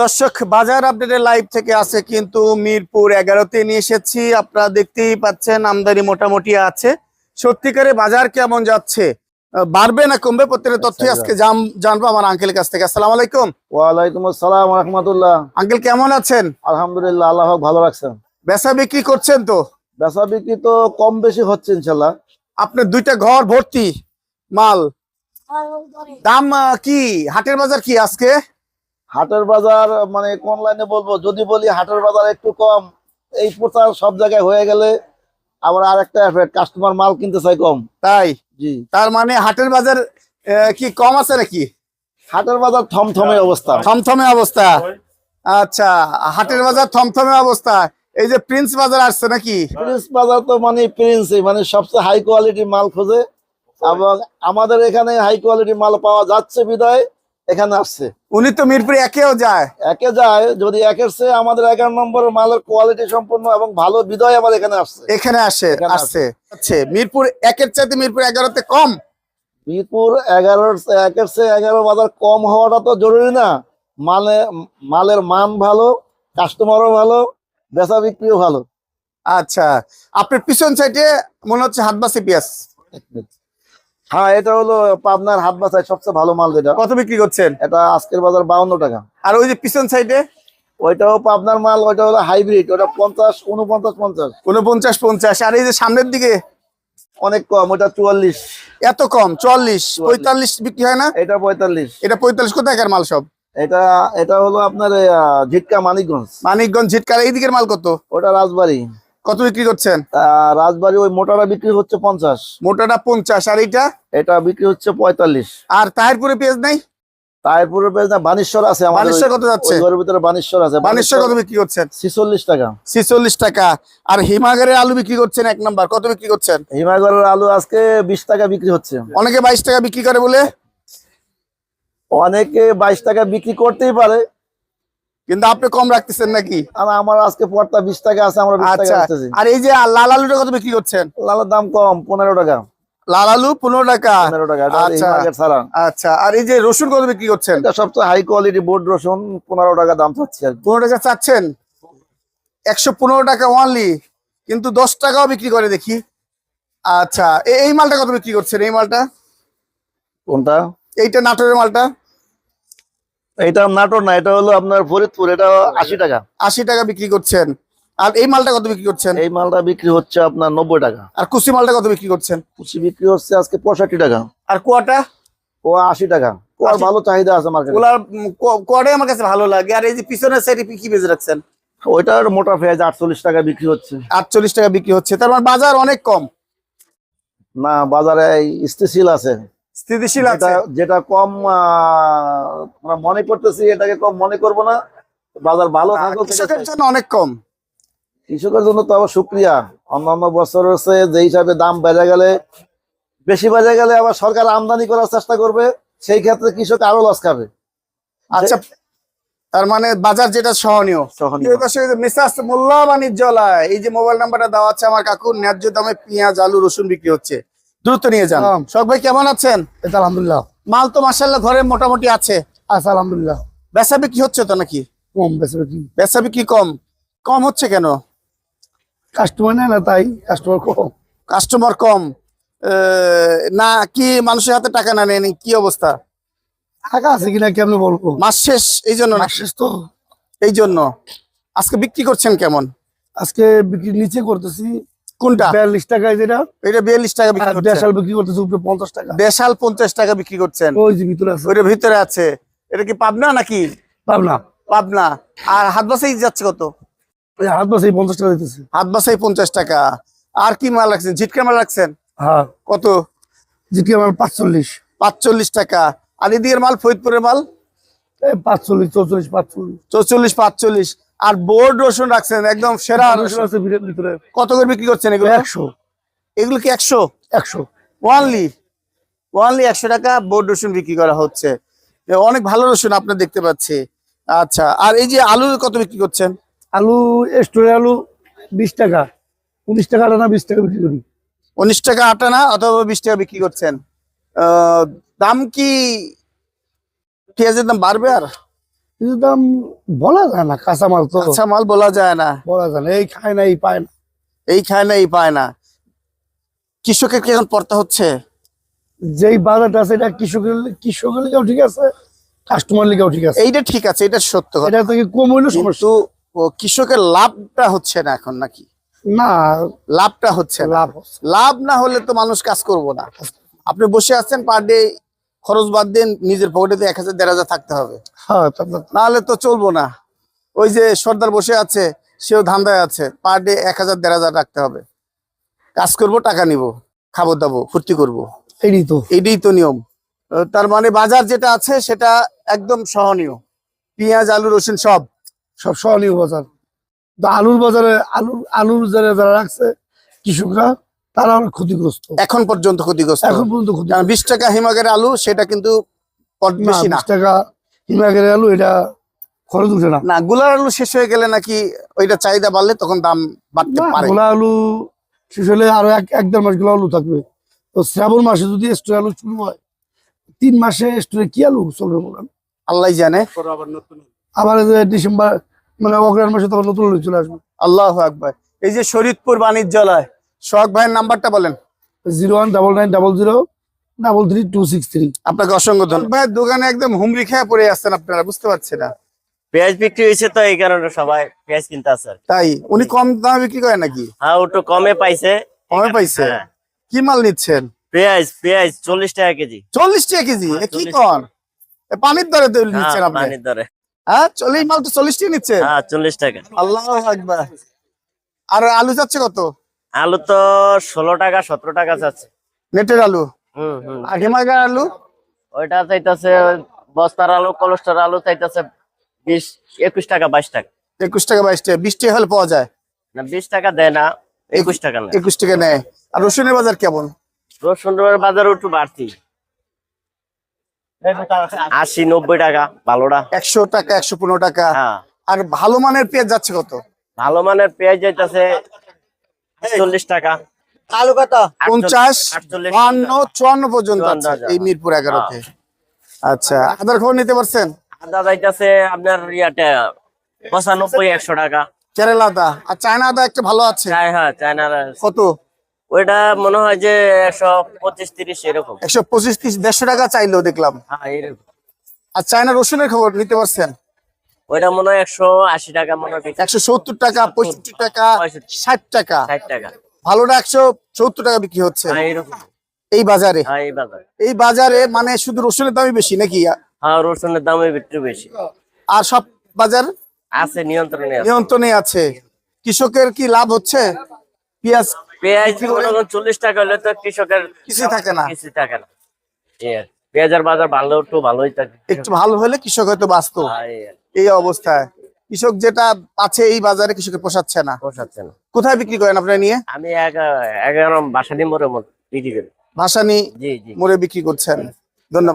দর্শক বাজার আপডেটের লাইভ থেকে আছে কিন্তু মিরপুর এগারোতে নিয়ে এসেছি। আপনারা দেখতেই পাচ্ছেন আমদানি মোটামুটি আছে। সত্যিকারে বাজার কেমন যাচ্ছে? বাড়বে না কমবে? প্রত্যেকটা তথ্য আজকে জানব আমার আঙ্কেলের কাছ থেকে। আসসালাম আলাইকুম। ওয়ালাইকুম আসসালাম রহমতুল্লাহ। আঙ্কেল কেমন আছেন? আলহামদুলিল্লাহ আল্লাহ ভালো রাখছেন। বেচা বিক্রি করছেন তো? বেচা বিক্রি তো কম বেশি হচ্ছে ইনশাল্লাহ আপনার দুইটা ঘর ভর্তি মাল? দাম কি? হাটের বাজার কি আজকে? হাটের বাজার মানে কোন লাইনে বলব? যদি বলি হাটের বাজার একটু কম এই প্রচার সব জায়গায় হয়ে গেলে আবার আরেকটা এফেক্ট কাস্টমার মাল কিনতে চাই কম। তাই? জি। তার মানে হাটের বাজার কি কম আছে নাকি? হাটের বাজার থমথমে অবস্থা। থমথমে অবস্থা। আচ্ছা হাটের বাজার থমথমে অবস্থা। এই যে প্রিন্স বাজার আসছে নাকি? প্রিন্স বাজার তো মানে প্রিন্স মানে সবচেয়ে হাই কোয়ালিটি মাল খোঁজে। এবং আমাদের এখানে হাই কোয়ালিটি মাল পাওয়া যাচ্ছে বিদায়। এখানে আসছে। উনি তো মিরপুরে একেও যায়। একে যায় যদি একের চেয়ে আমাদের এগারো নম্বরের মালের কোয়ালিটি সম্পূর্ণ এবং ভালো বিদয় আবার এখানে আসছে। এখানে আসে আসছে আচ্ছা মিরপুর একের চাইতে মিরপুর এগারোতে কম? মিরপুর এগারোর একের চেয়ে এগারো বাজার কম হওয়াটা তো জরুরি না। মানে মালের মান ভালো কাস্টমারও ভালো বেচা বিক্রিও ভালো। আচ্ছা আপনার পিছন সাইডে মনে হচ্ছে হাত বাসি পেঁয়াজ হ্যাঁ এটা হলো পাবনার হাত বাছাই সবচেয়ে ভালো মাল যেটা। কত বিক্রি করছেন? এটা আজকের বাজার বাউন্ন টাকা। আর ওই যে পিছন সাইডে? ওইটাও পাবনার মাল ওইটা হলো হাইব্রিড ওটা পঞ্চাশ উনপঞ্চাশ পঞ্চাশ। উনপঞ্চাশ পঞ্চাশ। আর এই যে সামনের দিকে? অনেক কম ওটা চুয়াল্লিশ। এত কম চুয়াল্লিশ। পঁয়তাল্লিশ বিক্রি হয় না? এটা পঁয়তাল্লিশ। এটা পঁয়তাল্লিশ কোথাকার মাল সব? এটা এটা হলো আপনার ঝিটকা মানিকগঞ্জ। মানিকগঞ্জ ঝিটকার। এই দিকের মাল কত? ওটা রাজবাড়ি। কত বিক্রি করছেন? রাজবাড়ি ওই মোটাটা বিক্রি হচ্ছে পঞ্চাশ। মোটাটা পঞ্চাশ আর এইটা? এটা বিক্রি হচ্ছে পঁয়তাল্লিশ। আর তাহিরপুরে পেঁয়াজ নাই? না বানেশ্বর আছে আমাদের বানেশ্বর কত যাচ্ছে? ঘরের ভিতরে বানেশ্বর আছে। বানেশ্বর কত বিক্রি করছেন? ছিচল্লিশ টাকা। ছিচল্লিশ টাকা। আর হিমাগারের আলু বিক্রি করছেন এক নাম্বার কত বিক্রি করছেন? হিমাগরের আলু আজকে বিশ টাকা বিক্রি হচ্ছে। অনেকে বাইশ টাকা বিক্রি করে বলে? অনেকে বাইশ টাকা বিক্রি করতেই পারে কিন্তু আপনি কম রাখতেছেন নাকি? আর আমার আজকে পড়তা বিশ টাকা আছে আমরা আচ্ছা। আর এই যে লাল আলুটা কত বিক্রি করছেন? লালের দাম কম পনেরো টাকা। লাল আলু পনেরো টাকা। পনেরো টাকা আচ্ছা। ছাড়া। আচ্ছা। আর এই যে রসুন কত বিক্রি করছেন? সবচেয়ে হাই কোয়ালিটি বোর্ড রসুন পনেরো টাকা দাম চাচ্ছি আর পনেরো টাকা চাচ্ছেন? একশো পনেরো টাকা ওয়ানলি কিন্তু দশ টাকাও বিক্রি করে দেখি। আচ্ছা এই মালটা কত বিক্রি করছেন? এই মালটা? কোনটা? এইটা নাটোরের মালটা। এটা নাটোর না এটা হলো আপনার ফরিদপুর এটা আশি টাকা। আশি টাকা বিক্রি করছেন। আর এই মালটা কত বিক্রি করছেন? এই মালটা বিক্রি হচ্ছে আপনার নব্বই টাকা। আর কুচি মালটা কত বিক্রি করছেন? কুচি বিক্রি হচ্ছে আজকে পঁয়ষট্টি টাকা। আর কোয়াটা? ও আশি টাকা। আশি- ভালো চাহিদা আছে মার্কেটে ওলার কোয়াটাই আমার কাছে ভালো লাগে। আর এই যে পিছনের সাইডে কি বেজে রাখছেন? ওইটার মোটা পেঁয়াজ আটচল্লিশ টাকা বিক্রি হচ্ছে। আটচল্লিশ টাকা বিক্রি হচ্ছে। তার মানে বাজার অনেক কম। না বাজারে স্থিতিশীল আছে। স্থিতিশীল আছে। যেটা- কম আমরা মনে করতেছি এটাকে কম মনে করব না। বাজার ভালো এটা কৃষকের জন্য অনেক কম। কৃষকের জন্য তো আবার শুক্রিয়া। অন্যান্য বছর হচ্ছে যে হিসাবে দাম বেড়ে গেলে বেশি বেড়ে গেলে আবার সরকার আমদানি করার চেষ্টা করবে সেই ক্ষেত্রে কৃষক আরও লস খাবে। আচ্ছা তার মানে বাজার যেটা সহনীয়। মিসাস মোল্লা বাণিজ্যালয় এই যে মোবাইল নাম্বারটা দেওয়া আছে আমার কাকুর ন্যায্য দামে পেঁয়াজ আলু রসুন বিক্রি হচ্ছে। দ্রুত নিয়ে যান। শখ ভাই কেমন আছেন? আলহামদুলিল্লাহ। মাল তো মাসাল্লাহ ঘরে মোটামুটি আছে। আচ্ছা আলহামদুলিল্লাহ। বেচা বিক্রি হচ্ছে তো নাকি? কম বেশি বেশি বেচা বিক্রি কম। কম হচ্ছে কেন? কাস্টমার নেয় না তাই কাস্টমার কম। কাস্টমার কম। না কি মানুষের হাতে টাকা না নেই কি অবস্থা? টাকা আছে কিনা কেমন বলব? মাস শেষ এই জন্য শেষ তো। এই জন্য। আজকে বিক্রি করছেন কেমন? আজকে বিক্রি নিচে করতেছি কোনটা? বিয়াল্লিশ টাকায় যেটা? এটা বিয়াল্লিশ টাকা বিক্রি আর করছেন। দেড়শাল বিক্রি করতেছি উপরে পঞ্চাশ টাকা। দেশাল পঞ্চাশ টাকা বিক্রি করছেন। ওই যে ভিতরে আছে। ওইটা ভিতরে আছে। এটা কি পাবনা নাকি? পাবনা। পাবনা। আর হাত বাসাই যাচ্ছে কত? হাত বাসে পঞ্চাশ টাকা দিতেছে। হাত বাসাই পঞ্চাশ টাকা। আর কি মাল রাখছেন? ঝিটকা মাল রাখছেন? হ্যাঁ। কত? যেটি আমার পাঁচচল্লিশ। পাঁচচল্লিশ টাকা। আর এদিকের মাল ফরিদপুরের মাল? এই পাঁচচল্লিশ চৌচল্লিশ পাঁচচল্লিশ। চৌচল্লিশ পাঁচচল্লিশ। আর বোর্ড রসুন রাখছেন একদম সেরা রসুন। আছে ভিতরে- কত করে বিক্রি করছেন এগুলো? একশো। এগুলো কি একশো? একশো। ওয়ানলি ওয়ানলি একশো টাকা বোর্ড রসুন বিক্রি করা হচ্ছে। অনেক ভালো রসুন আপনার দেখতে পাচ্ছি। আচ্ছা আর এই যে আলু কত বিক্রি করছেন? আলু স্টোরে আলু বিশ টাকা। উনিশ টাকা না বিশ টাকা বিক্রি করি। উনিশ টাকা আটানা অথবা বিশ টাকা বিক্রি করছেন। আহ, দাম কি পেঁয়াজের দাম বাড়বে আর? দাম বলা যায় না কাঁচামাল তো। আচ্ছা মাল বলা যায় না। বলা যায় না এই খায় না এই পায় না। এই খায় না এই পায় না। কৃষকের কি এখন পড়তে হচ্ছে? যেই বাজারটা আছে এটা কৃষকের কৃষকের লিগেও ঠিক আছে কাস্টমার লিগেও ঠিক আছে। এইটা ঠিক আছে এটা সত্য এটা থেকে কম হইলে সমস্যা। কৃষকের লাভটা হচ্ছে না এখন নাকি? না। লাভটা হচ্ছে লাভ লাভ না হলে তো মানুষ কাজ করব না। আপনি বসে আছেন পার ডে খরচ বাদ দিন নিজের পকেটে এক হাজার দেড় হাজার থাকতে হবে। হ্যাঁ তা- তা- চলবো না। ওই যে সর্দার বসে আছে সেও ধান্দায় আছে। পার ডে এক হাজার দেড় হাজার রাখতে হবে। কাজ করব টাকা নিব খাব দাবো ফুর্তি করব। এইটাই তো। এটাই তো নিয়ম। তার মানে বাজার যেটা আছে সেটা একদম সহনীয়। পেঁয়াজ আলু রসুন সব। সব সহনীয় বাজার। তো আলুর বাজারে আলুর আলুর যারা যারা রাখছে কৃষকরা তারা অনেক ক্ষতিগ্রস্ত। এখন পর্যন্ত ক্ষতিগ্রস্ত। এখন পর্যন্ত ক্ষতি বিশ টাকা হিমাগের আলু সেটা কিন্তু বেশি না। টাকা হিমাগের আলু এটা খরচ উঠে না। না গুলার আলু শেষ হয়ে গেলে নাকি ওইটা চাহিদা বাড়লে তখন দাম বাড়তে পারে। গোলা আলু শেষ হলে আরও এক এক দেড় মাস গোলা আলু থাকবে। তো শ্রাবণ মাসে যদি স্টোর আলু শুরু হয় তিন মাসে স্টোরে কি আলু চলবে বলেন? আল্লাহ জানে। আবার যে ডিসেম্বর মানে অগ্রাণ মাসে তখন নতুন আলু চলে আসবে। আল্লাহ আকবার। এই যে শরীদপুর বাণিজ্যালয় সোহাগ ভাইয়ের নাম্বারটা বলেন। Zero one double nine double zero double three two six three. আপনাকে অসংখ্য ধন্যবাদ। ভাই দোকানে একদম হুমড়ি খেয়ে পড়ে আসছেন আপনারা বুঝতে পারছেন না। পেঁয়াজ বিক্রি হয়েছে তো এই কারণে সবাই পেঁয়াজ কিনতে আছে তাই? উনি কম দামে বিক্রি করেন নাকি? হ্যাঁ ওটু কমে পাইছে। কমে পাইছে? হ্যাঁ। কি মাল নিচ্ছেন? পেঁয়াজ পেঁয়াজ চল্লিশ টাকা কেজি। চল্লিশ টাকা কেজি? এ কি 40 কন? পানির দরে তো হ্যাঁ, নিচ্ছেন আপনি। পানির দরে। হ্যাঁ চল্লিশ মাল তো চল্লিশ টাকা নিচ্ছেন হ্যাঁ চল্লিশ টাকা। আল্লাহ আকবার। আর আলু যাচ্ছে কত? আলু তো ষোলো টাকা সতেরো টাকা যাচ্ছে নেটের আলু? হম হম। আলু? ওইটা চাইতেছে বস্তার আলু কলস্টার আলু চাইতেছে বিশ একুশ টাকা বাইশ টাকা। একুশ টাকা বাইশ টাকা। বিশ টাকা হলে পাওয়া যায়? না বিশ টাকা দেয় না একুশ টাকা না একুশ টাকা নেয়। আর রসুনের বাজার কেমন? রসুন বাজার একটু বাড়তি। আশি নব্বই টাকা ভালোটা। একশো টাকা একশো পনেরো টাকা। হ্যাঁ। আর ভালো মানের পেঁয়াজ যাচ্ছে কত? ভালো মানের পেঁয়াজ যাইতেছে চল্লিশ টাকা। আলু কত? পঞ্চাশ বান্ন চুয়ান্ন পর্যন্ত। এই মিরপুর এগারোতে আচ্ছা। আদার খবর নিতে পারছেন? আদা যাইতেছে আপনার ইয়াতে পঁচানব্বই একশো টাকা। কেরালা আর চায়না আদা একটা ভালো আছে? হ্যাঁ চায়নার কত? ওইটা মনে হয় যে একশো পঁচিশ তিরিশ এরকম। একশো পঁচিশ তিরিশ দেড়শো টাকা চাইলেও দেখলাম। হ্যাঁ এরকম আর চায়না রসুনের খবর নিতে পারছেন? ওইটা মনে হয় একশো আশি টাকা মনে হয় একশো সত্তর টাকা পঁয়ষট্টি টাকা ষাট টাকা। ষাট টাকা। ভালোটা একশো চৌত্তর টাকা বিক্রি হচ্ছে? হ্যাঁ এই বাজারে? হ্যাঁ এই বাজারে। মানে শুধু রসুনের দামই বেশি নাকি? হ্যাঁ রসুনের দাম একটু বেশি। আর সব বাজার? আছে নিয়ন্ত্রণে নিয়ন্ত্রণে আছে। কৃষকের কি লাভ হচ্ছে? পেঁয়াজ? পেঁয়াজ চল্লিশ টাকা হলে তো কৃষকের কিছুই থাকে না। কিছু থাকে না। পেঁয়াজের বাজার ভালো একটু ভালোই থাকে। একটু ভালো হলে কৃষক হয়তো বাঁচত। হ্যাঁ, এই অবস্থায়। কৃষক যেটা আছে এই বাজারে কৃষকের পোষাচ্ছে না। পোষাচ্ছে না। কোথায় বিক্রি করেন আপনারা নিয়ে? আমি এগারো বাসানি মোড়ে বিক্রি করি। ভাসানি জি জি। মোড়ে বিক্রি করছেন। ধন্যবাদ।